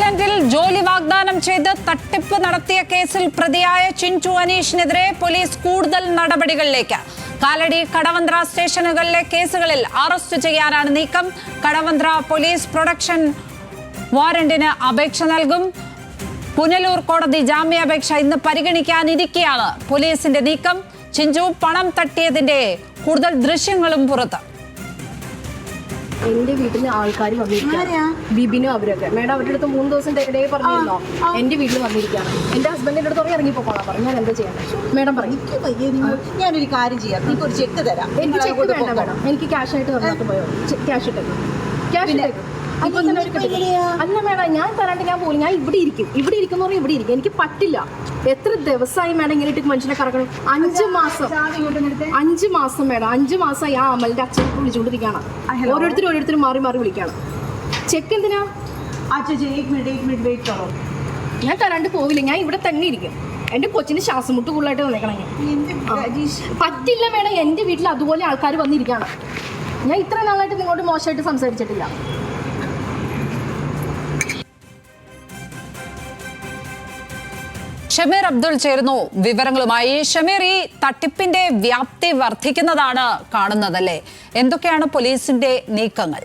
ന്യൂസിലൻഡിൽ ജോലി വാഗ്ദാനം ചെയ്ത് തട്ടിപ്പ് നടത്തിയ കേസിൽ പ്രതിയായ ചിൻചു അനീഷിനെതിരെ പോലീസ് കൂടുതൽ നടപടികളിലേക്ക്. കാലടി കടവന്ത്ര സ്റ്റേഷനുകളിലെ കേസുകളിൽ അറസ്റ്റ് ചെയ്യാനാണ് നീക്കം. കടവന്ത്ര പോലീസ് പ്രൊഡക്ഷൻ വാറന്റിന് അപേക്ഷ നൽകും. പുനലൂർ കോടതി ജാമ്യാപേക്ഷ ഇന്ന് പരിഗണിക്കാനിരിക്കെയാണ് പോലീസിന്റെ നീക്കം. ചിഞ്ചു പണം തട്ടിയതിന്റെ കൂടുതൽ ദൃശ്യങ്ങളും പുറത്ത്. എന്റെ വീട്ടിൽ ആൾക്കാർ വന്നിരിക്കുകയാണ്. ബിബിനും അവരൊക്കെ. മേഡം അവരുടെ അടുത്ത് മൂന്ന് ദിവസം ഡേ പറഞ്ഞിരുന്നോ? എന്റെ വീട്ടിൽ വന്നിരിക്കുകയാണ്. എന്റെ ഹസ്ബൻഡിന്റെ അടുത്ത് ഇറങ്ങി ഇറങ്ങിപ്പോക്കോളാം പറഞ്ഞു. ഞാൻ എന്താ ചെയ്യണം മേഡം പറഞ്ഞു. ഞാനൊരു കാര്യം ചെയ്യാം. നിങ്ങൾക്ക് ഒരു ചെക്ക് തരാം. എനിക്ക് ചെക്ക് വേണ്ട മേഡം. എനിക്ക് ക്യാഷ് ആയിട്ട് തന്നിട്ട് പോയോ? ക്യാഷ് ഇട്ടേക്കും. ക്യാഷ് ഇട്ടേക്കും. അല്ല മേഡം ഞാൻ തരാണ്ട് ഞാൻ പോലും ഞാൻ ഇവിടെ ഇരിക്കും. ഇവിടെ എന്ന് പറഞ്ഞാൽ ഇവിടെ ഇരിക്കും. എനിക്ക് പറ്റില്ല. എത്ര ദിവസമായി മേഡം ഇങ്ങനെ ഇട്ട് മനുഷ്യനെ കറക്കണം? അഞ്ച് മാസം. അഞ്ച് മാസം മേഡം. അഞ്ച് മാസമായി ആ അമലിന്റെ അച്ഛൻ വിളിച്ചുകൊണ്ടിരിക്കുകയാണ് ഓരോരുത്തരും ഓരോരുത്തരും മാറി മാറി വിളിക്കണം ചെക്ക് എന്തിനാ? ഞാൻ തരാണ്ട് പോവില്ല. ഞാൻ ഇവിടെ തന്നെ ഇരിക്കും. എന്റെ കൊച്ചിന് ശ്വാസമുട്ട് കൂടുതലായിട്ട് വന്നേക്കണം. പറ്റില്ല മേഡം. എന്റെ വീട്ടിൽ അതുപോലെ ആൾക്കാർ വന്നിരിക്കുകയാണ്. ഞാൻ ഇത്ര നാളായിട്ട് നിങ്ങളോട് മോശമായിട്ട് സംസാരിച്ചിട്ടില്ല. ഷമീർ അബ്ദുൾ ചേരുന്നു. വിവരങ്ങളുമായി ഷമീർ ഈ തട്ടിപ്പിന്റെ വ്യാപ്തി വർദ്ധിക്കുന്നതാണ് കാണുന്നതല്ലേ? എന്തൊക്കെയാണ് പോലീസിന്റെ നീക്കങ്ങൾ?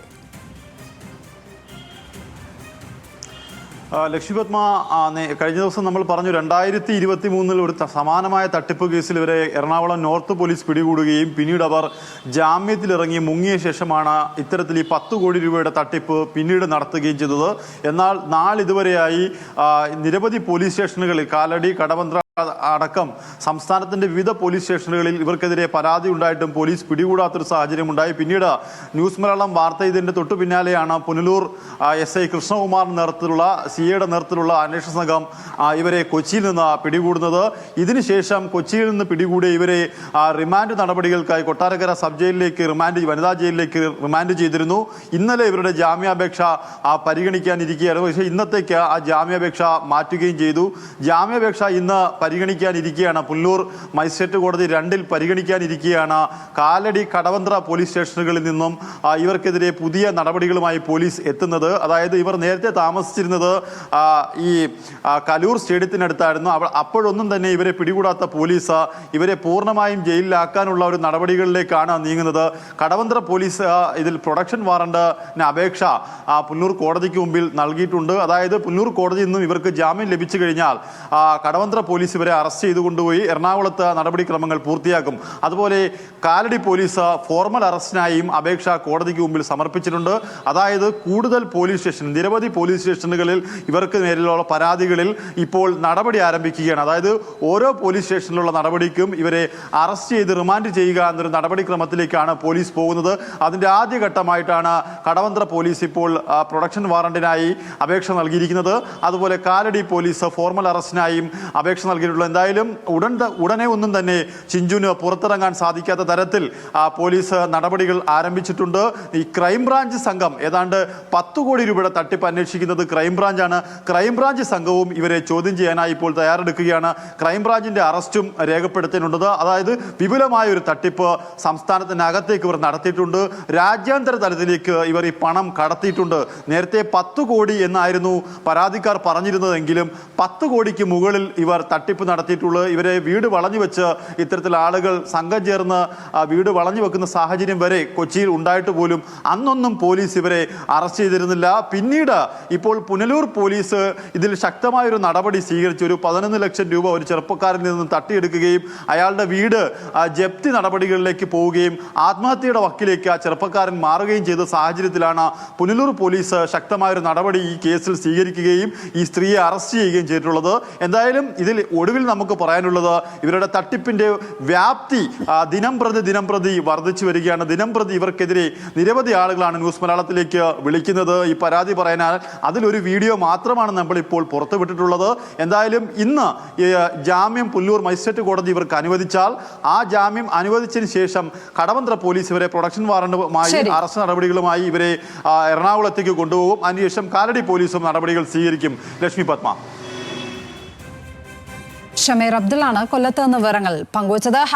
ലക്ഷ്മിപത്മ കഴിഞ്ഞ ദിവസം നമ്മൾ പറഞ്ഞു രണ്ടായിരത്തി ഇരുപത്തി മൂന്നിൽ ഒരു സമാനമായ തട്ടിപ്പ് കേസിൽ ഇവരെ എറണാകുളം നോർത്ത് പോലീസ് പിടികൂടുകയും പിന്നീട് അവർ ജാമ്യത്തിലിറങ്ങി മുങ്ങിയ ശേഷമാണ് ഇത്തരത്തിൽ ഈ പത്ത് കോടി രൂപയുടെ തട്ടിപ്പ് പിന്നീട് നടത്തുകയും ചെയ്തത്. എന്നാൽ നാളിതുവരെയായി നിരവധി പോലീസ് സ്റ്റേഷനുകളിൽ കാലടി കടവന്ത്ര അടക്കം സംസ്ഥാനത്തിന്റെ വിവിധ പോലീസ് സ്റ്റേഷനുകളിൽ ഇവർക്കെതിരെ പരാതി ഉണ്ടായിട്ടും പോലീസ് പിടികൂടാത്തൊരു സാഹചര്യമുണ്ടായി പിന്നീട് ന്യൂസ് മലയാളം വാർത്ത ഇതിന്റെ തൊട്ടു പിന്നാലെയാണ് പുനലൂർ എസ്. ഐ. കൃഷ്ണകുമാറിന്റെ നേതൃത്വത്തിലുള്ള സി. എയുടെ നേതൃത്വത്തിലുള്ള അന്വേഷണ സംഘം ഇവരെ കൊച്ചിയിൽ നിന്ന് പിടികൂടുന്നത്. ഇതിനുശേഷം കൊച്ചിയിൽ നിന്ന് പിടികൂടിയ ഇവരെ റിമാൻഡ് നടപടികൾക്കായി കൊട്ടാരക്കര സബ് ജയിലിലേക്ക് റിമാൻഡ് വനിതാ ജയിലിലേക്ക് റിമാൻഡ് ചെയ്തിരുന്നു. ഇന്നലെ ഇവരുടെ ജാമ്യാപേക്ഷ പരിഗണിക്കാനിരിക്കുകയായിരുന്നു പക്ഷേ ഇന്നത്തേക്ക് ആ ജാമ്യാപേക്ഷ മാറ്റുകയും ചെയ്തു. ജാമ്യാപേക്ഷ ഇന്ന് പരിഗണിക്കാനിരിക്കുകയാണ്. പുല്ലൂർ മജിസ്ട്രേറ്റ് കോടതി രണ്ടിൽ പരിഗണിക്കാനിരിക്കുകയാണ്. കാലടി കടവന്ത്ര പോലീസ് സ്റ്റേഷനുകളിൽ നിന്നും ഇവർക്കെതിരെ പുതിയ നടപടികളുമായി പോലീസ് എത്തുന്നത്. അതായത് ഇവർ നേരത്തെ താമസിച്ചിരുന്നത് ഈ കലൂർ സ്റ്റേഡിയത്തിനടുത്തായിരുന്നു. അവ അപ്പോഴൊന്നും തന്നെ ഇവരെ പിടികൂടാത്ത പോലീസ് ഇവരെ പൂർണമായും ജയിലിലാക്കാനുള്ള ഒരു നടപടികളിലേക്കാണ് നീങ്ങുന്നത്. കടവന്ത്ര പോലീസ് ഇതിൽ പ്രൊഡക്ഷൻ വാറണ്ടിന് അപേക്ഷ പുന്നൂർ കോടതിക്ക് മുമ്പിൽ നൽകിയിട്ടുണ്ട്. അതായത് പുല്ലൂർ കോടതിയിൽ നിന്നും ഇവർക്ക് ജാമ്യം ലഭിച്ചു കഴിഞ്ഞാൽ കടവന്ത്ര പോലീസ് ഇവരെ അറസ്റ്റ് ചെയ്ത് കൊണ്ടുപോയി. എറണാകുളത്ത് നടപടിക്രമങ്ങൾ പൂർത്തിയാക്കും. അതുപോലെ കാലടി പോലീസ് ഫോർമൽ അറസ്റ്റിനായും അപേക്ഷ കോടതിക്ക് മുമ്പിൽ സമർപ്പിച്ചിട്ടുണ്ട്. അതായത് കൂടുതൽ പോലീസ് സ്റ്റേഷൻ നിരവധി പോലീസ് സ്റ്റേഷനുകളിൽ ഇവർക്ക് നേരിലുള്ള പരാതികളിൽ ഇപ്പോൾ നടപടി ആരംഭിക്കുകയാണ്. അതായത് ഓരോ പോലീസ് സ്റ്റേഷനിലുള്ള നടപടിക്കും ഇവരെ അറസ്റ്റ് ചെയ്ത് റിമാൻഡ് ചെയ്യുക എന്നൊരു നടപടിക്രമത്തിലേക്കാണ് പോലീസ് പോകുന്നത്. അതിന്റെ ആദ്യഘട്ടമായിട്ടാണ് കടവന്ത്ര പോലീസ് ഇപ്പോൾ പ്രൊഡക്ഷൻ വാറണ്ടിനായി അപേക്ഷ നൽകിയിരിക്കുന്നത്. അതുപോലെ കാലടി പോലീസ് ഫോർമൽ അറസ്റ്റിനായും അപേക്ഷ നൽകിയിട്ടുള്ളത് എന്തായാലും ഉടൻ ഉടനെ ഒന്നും തന്നെ ചിഞ്ചുന് പുറത്തിറങ്ങാൻ സാധിക്കാത്ത തരത്തിൽ പോലീസ് നടപടികൾ ആരംഭിച്ചിട്ടുണ്ട്. ഈ ക്രൈംബ്രാഞ്ച് സംഘം ഏതാണ്ട് പത്ത് കോടി രൂപയുടെ തട്ടിപ്പ് അന്വേഷിക്കുന്നത് ക്രൈംബ്രാഞ്ചാണ്. ക്രൈംബ്രാഞ്ച് സംഘവും ഇവരെ ചോദ്യം ചെയ്യാനായി ഇപ്പോൾ തയ്യാറെടുക്കുകയാണ്. ക്രൈംബ്രാഞ്ചിന്റെ അറസ്റ്റും രേഖപ്പെടുത്തിയിട്ടുണ്ട് അതായത് വിപുലമായ ഒരു തട്ടിപ്പ് സംസ്ഥാനത്തിനകത്തേക്ക് ഇവർ നടത്തിയിട്ടുണ്ട്. രാജ്യാന്തര തലത്തിലേക്ക് ഇവർ ഈ പണം കടത്തിയിട്ടുണ്ട്. നേരത്തെ പത്ത് കോടി എന്നായിരുന്നു പരാതിക്കാർ പറഞ്ഞിരുന്നതെങ്കിലും പത്ത് കോടിക്ക് മുകളിൽ ഇവർ തട്ടിപ്പ് നടത്തിയിട്ടുള്ളത് ഇവരെ വീട് വളഞ്ഞു വെച്ച് ഇത്തരത്തിൽ ആളുകൾ സംഘം ചേർന്ന് വീട് വളഞ്ഞു വെക്കുന്ന സാഹചര്യം വരെ കൊച്ചിയിൽ ഉണ്ടായിട്ട് പോലും അന്നൊന്നും പോലീസ് ഇവരെ അറസ്റ്റ് ചെയ്തിരുന്നില്ല. പിന്നീട് ഇപ്പോൾ പുനലൂർ പോലീസ് ഇതിൽ ശക്തമായൊരു നടപടി സ്വീകരിച്ചു. ഒരു പതിനൊന്ന് ലക്ഷം രൂപ ഒരു ചെറുപ്പക്കാരിൽ നിന്ന് തട്ടിയെടുക്കുകയും അയാളുടെ വീട് ജപ്തി നടപടികളിലേക്ക് പോവുകയും ആത്മഹത്യയുടെ വക്കിലേക്ക് ആ ചെറുപ്പക്കാരൻ മാറുകയും ചെയ്ത സാഹചര്യത്തിലാണ് പുനലൂർ പോലീസ് ശക്തമായൊരു നടപടി ഈ കേസിൽ സ്വീകരിക്കുകയും ഈ സ്ത്രീയെ അറസ്റ്റ് ചെയ്യുകയും ചെയ്തിട്ടുള്ളത്. എന്തായാലും ഇതിൽ ഒടുവിൽ നമുക്ക് പറയാനുള്ളത് ഇവരുടെ തട്ടിപ്പിന്റെ വ്യാപ്തി ദിനം പ്രതി ദിനം പ്രതി വർദ്ധിച്ചു വരികയാണ്. ദിനം പ്രതി ഇവർക്കെതിരെ നിരവധി ആളുകളാണ് ന്യൂസ് മലയാളത്തിലേക്ക് വിളിക്കുന്നത്. ഈ പരാതി പറയാനാൽ അതിലൊരു വീഡിയോ മാത്രമാണ് നമ്മൾ ഇപ്പോൾ പുറത്തുവിട്ടിട്ടുള്ളത്. എന്തായാലും ഇന്ന് ജാമ്യം പുല്ലൂർ മജിസ്ട്രേറ്റ് കോടതി ഇവർക്ക് അനുവദിച്ചാൽ ആ ജാമ്യം അനുവദിച്ചതിന് ശേഷം കടവന്ത്ര പോലീസ് ഇവരെ പ്രൊഡക്ഷൻ വാറണ്ടുമായി അറസ്റ്റ് നടപടികളുമായി ഇവരെ എറണാകുളത്തേക്ക് കൊണ്ടുപോകും. അതിനുശേഷം കാലടി പോലീസും നടപടികൾ സ്വീകരിക്കും. ലക്ഷ്മി പത്മ. ഷമീർ അബ്ദുള്ളാണ് കൊല്ലത്ത് നിന്ന് വിവരങ്ങൾ പങ്കുവച്ചത്.